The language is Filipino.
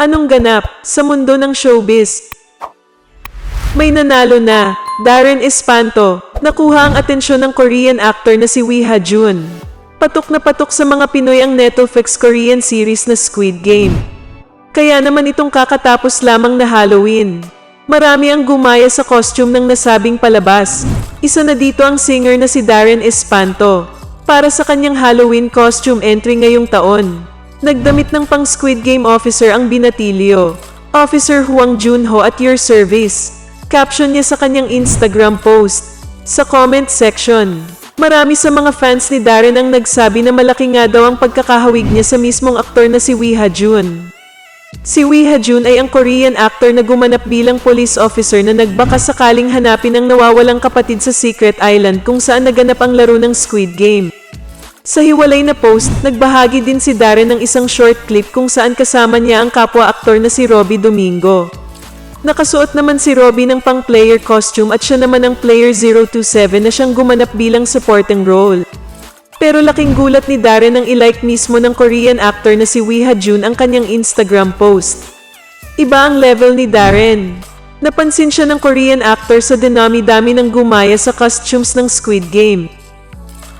Anong ganap sa mundo ng showbiz? May nanalo na, Darren Espanto, nakuha ang atensyon ng Korean actor na si Wee Ha-jun. Patok na patok sa mga Pinoy ang Netflix Korean series na Squid Game. Kaya naman itong kakatapos lamang na Halloween. Marami ang gumaya sa costume ng nasabing palabas. Isa na dito ang singer na si Darren Espanto. Para sa kanyang Halloween costume entry ngayong taon. Nagdamit ng pang Squid Game officer ang binatilyo. Officer Huang Junho at your service. Caption niya sa kanyang Instagram post. Sa comment section, marami sa mga fans ni Darren ang nagsabi na malaki nga daw ang pagkakahawig niya sa mismong aktor na si Wee Ha-jun. Si Wee Ha-jun ay ang Korean actor na gumanap bilang police officer na nagbaka sakaling hanapin ang nawawalang kapatid sa Secret Island kung saan naganap ang laro ng Squid Game. Sa hiwalay na post, nagbahagi din si Darren ng isang short clip kung saan kasama niya ang kapwa-aktor na si Robbie Domingo. Nakasuot naman si Robbie ng pang-player costume at siya naman ang player 027 na siyang gumanap bilang supporting role. Pero laking gulat ni Darren nang ilike mismo ng Korean actor na si Wee Ha-jun ang kanyang Instagram post. Iba ang level ni Darren. Napansin siya ng Korean actor sa dinami-dami ng gumaya sa costumes ng Squid Game.